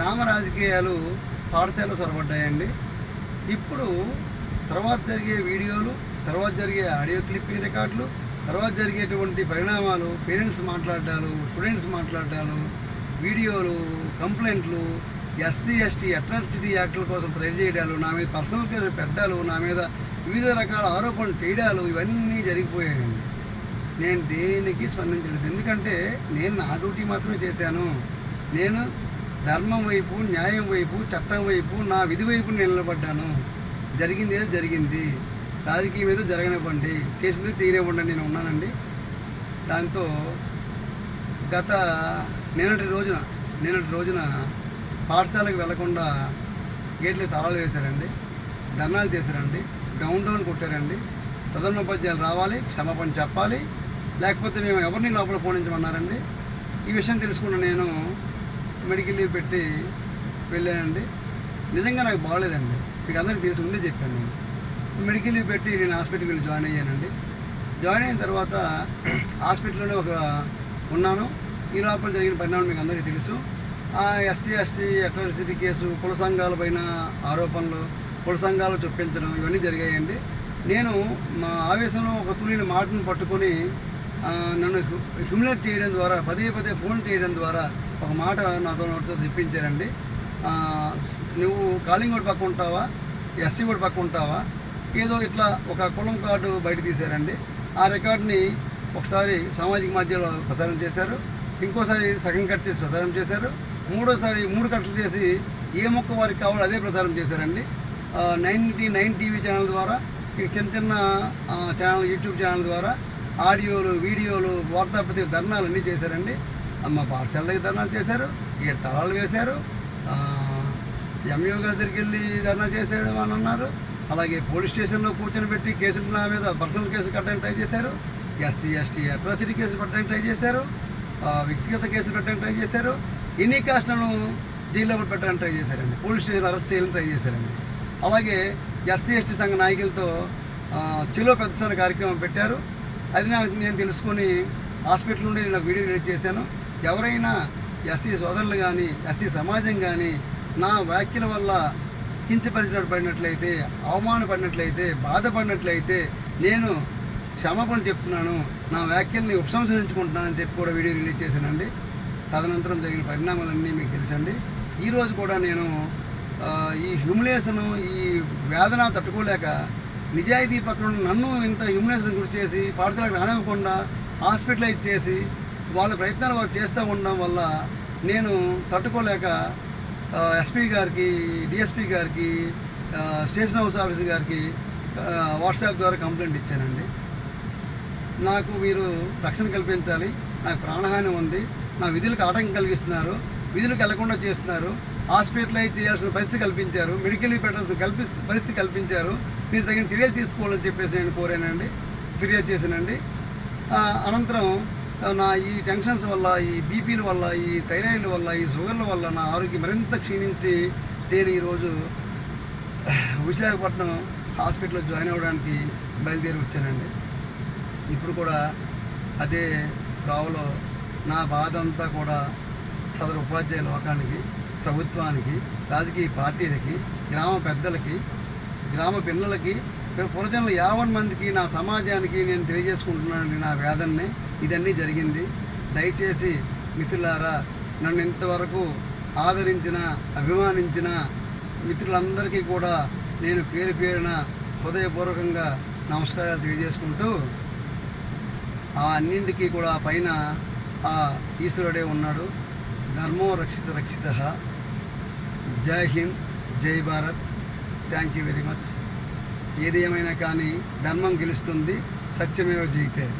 గ్రామ రాజకీయాలు పాఠశాల సొరబడ్డాయండి ఇప్పుడు తర్వాత జరిగే వీడియోలు తర్వాత జరిగే ఆడియో క్లిప్పింగ్ రికార్డులు తర్వాత జరిగేటువంటి పరిణామాలు పేరెంట్స్ మాట్లాడాలు స్టూడెంట్స్ మాట్లాడాలు వీడియోలు కంప్లైంట్లు ఎస్సీ ఎస్టీ అట్రాసిటీ యాక్టుల కోసం ట్రై చేయడాలు నా మీద పర్సనల్ కేసులు పెట్టాలు నా మీద వివిధ రకాల ఆరోపణలు చేయడాలు ఇవన్నీ జరిగిపోయాయండి. నేను దేనికి స్పందించలేదు. ఎందుకంటే నేను నా డ్యూటీ మాత్రమే చేశాను. నేను ధర్మం వైపు న్యాయం వైపు చట్టం వైపు నా విధి వైపు నిలబడ్డాను. జరిగింది ఏదో జరిగింది. రాజకీయం ఏదో జరగనివ్వండి. చేసింది చేయనివ్వండి నేను ఉన్నానండి. దాంతో గత నిన్నటి రోజున నిన్నటి రోజున పాఠశాలకు వెళ్ళకుండా గేట్లు తాళాలు వేశారండి. ధర్నాలు చేశారండి. డౌన్ డౌన్ కొట్టారండి. ప్రధానోపాధ్యాయులు రావాలి క్షమాపణ చెప్పాలి. లేకపోతే మేము ఎవరిని లోపల పోనించమన్నారండి? ఈ విషయం తెలుసుకున్న నేను మెడికల్ లీవ్ పెట్టి వెళ్ళానండి. నిజంగా నాకు బాగలేదండి. మీకు అందరికీ తెలిసి ముందే చెప్పాను నేను. మెడికల్ లీవ్ పెట్టి నేను హాస్పిటల్కి వెళ్ళి జాయిన్ అయ్యానండి. జాయిన్ అయిన తర్వాత హాస్పిటల్లోనే ఒక ఉన్నాను. ఈ లోపల జరిగిన పరిణామం మీకు అందరికీ తెలుసు. ఆ ఎస్సీ ఎస్టీ అట్రాసిటీ కేసు కుల సంఘాల పైన ఆరోపణలు కుల సంఘాలు చొప్పించడం ఇవన్నీ జరిగాయండి. నేను మా ఆవేశంలో ఒక తులిని మాటను పట్టుకొని నన్ను హ్యూమిలేట్ చేయడం ద్వారా పదే పదే ఫోన్ చేయడం ద్వారా ఒక మాట నాతో నోటితో తెప్పించారండి. నువ్వు కాలింగ్ కూడా పక్క ఉంటావా? ఎస్సీ కూడా పక్క ఉంటావా? ఏదో ఇట్లా ఒక కులం కార్డు బయట తీశారండి. ఆ రికార్డుని ఒకసారి సామాజిక మాధ్యమంలో ప్రచారం చేశారు. ఇంకోసారి సగం కట్ చేసి ప్రచారం చేశారు. మూడోసారి మూడు కట్టలు చేసి ఏ మొక్క వారికి కావాలో అదే ప్రచారం చేశారండి. నైన్టీ నైన్ టీవీ ఛానల్ ద్వారా ఈ చిన్న చిన్న ఛానల్ యూట్యూబ్ ఛానల్ ద్వారా ఆడియోలు వీడియోలు వార్తాపత్రిక ధర్నాలు అన్నీ చేశారండి. మా పాఠశాల దగ్గర ధర్నాలు చేశారు ఇక్కడ తలాలు వేశారు ఆ, ఎంఈఓ గారి దగ్గరికి వెళ్ళి ధర్నా చేశాడు అని అన్నారు. అలాగే పోలీస్ స్టేషన్లో కూర్చొని పెట్టి కేసులు నా మీద పర్సనల్ కేసులు కట్టడానికి ట్రై చేశారు. ఎస్సీ ఎస్టీ అట్రాసిటీ కేసులు పెట్టడానికి ట్రై చేశారు. వ్యక్తిగత కేసులు పెట్టడానికి ట్రై చేశారు. ఎన్ని కాస్ట్లను జైల్లో పెట్టడానికి ట్రై చేశారండి. పోలీస్ స్టేషన్ అరెస్ట్ చేయాలని ట్రై చేశారండి. అలాగే ఎస్సీ ఎస్టీ సంఘ నాయకులతో చిలో చెలో పెద్దసారి కార్యక్రమం పెట్టారు. అది నాకు నేను తెలుసుకొని హాస్పిటల్ నుండి నేను వీడియో రిలీజ్ చేశాను. ఎవరైనా ఎస్సీ సోదరులు కానీ ఎస్సీ సమాజం కానీ నా వ్యాఖ్యల వల్ల కించపరిచినట్టు పడినట్లయితే అవమానపడినట్లయితే బాధపడినట్లయితే నేను క్షమాపణ చెప్తున్నాను. నా వ్యాఖ్యల్ని ఉపసంహరించుకుంటున్నానని చెప్పి కూడా వీడియో రిలీజ్ చేశానండి. తదనంతరం జరిగిన పరిణామాలన్నీ మీకు తెలుసండి. ఈరోజు కూడా నేను ఈ హ్యూమిలేషను ఈ వేదన తట్టుకోలేక నిజాయితీ పక్కన నన్ను ఇంత హ్యూమిలేషన్ గురి చేసి పాఠశాలకు రానివ్వకుండా హాస్పిటలైజ్ చేసి వాళ్ళ ప్రయత్నాలు వాళ్ళు చేస్తూ ఉండడం వల్ల నేను తట్టుకోలేక ఎస్పీ గారికి డిఎస్పీ గారికి స్టేషన్ హౌస్ ఆఫీస్ గారికి వాట్సాప్ ద్వారా కంప్లైంట్ ఇచ్చానండి. నాకు మీరు రక్షణ కల్పించాలి నాకు ప్రాణహాని ఉంది నా విధులకు ఆటంకం కలిగిస్తున్నారు విధులకు వెళ్ళకుండా చేస్తున్నారు హాస్పిటలైజ్ చేయాల్సిన పరిస్థితి కల్పించారు మెడికల్ పెట్టాల్సిన కల్పి పరిస్థితి కల్పించారు మీరు తగిన చర్యలు తీసుకోవాలని చెప్పేసి నేను కోరానండి ఫిర్యాదు చేశానండి. అనంతరం నా ఈ టెన్షన్స్ వల్ల ఈ బీపీల వల్ల ఈ థైరాయిడ్ వల్ల ఈ షుగర్ల వల్ల నా ఆరోగ్యం మరింత క్షీణించి నేను ఈరోజు విశాఖపట్నం హాస్పిటల్లో జాయిన్ అవ్వడానికి బయలుదేరి వచ్చానండి. ఇప్పుడు కూడా అదే రావులో నా బాధ అంతా కూడా సదరు ఉపాధ్యాయ లోకానికి ప్రభుత్వానికి రాజకీయ పార్టీలకి గ్రామ పెద్దలకి గ్రామ పిల్లలకి పురజనులు యావన్ మందికి నా సమాజానికి నేను తెలియజేసుకుంటున్నాను నా వేదనని. ఇదన్నీ జరిగింది. దయచేసి మిత్రులారా నన్ను ఇంతవరకు ఆదరించిన అభిమానించిన మిత్రులందరికీ కూడా నేను పేరు పేరున హృదయపూర్వకంగా నమస్కారాలు తెలియజేసుకుంటూ ఆ అన్నింటికీ కూడా పైన ఆ ఈశ్వరుడే ఉన్నాడు. ధర్మో రక్షిత రక్షిత. జై హింద్ జై Bharat. Thank you very much. ఏది ఏమైనా కానీ ధర్మం గెలుస్తుంది సత్యమేవ జయితే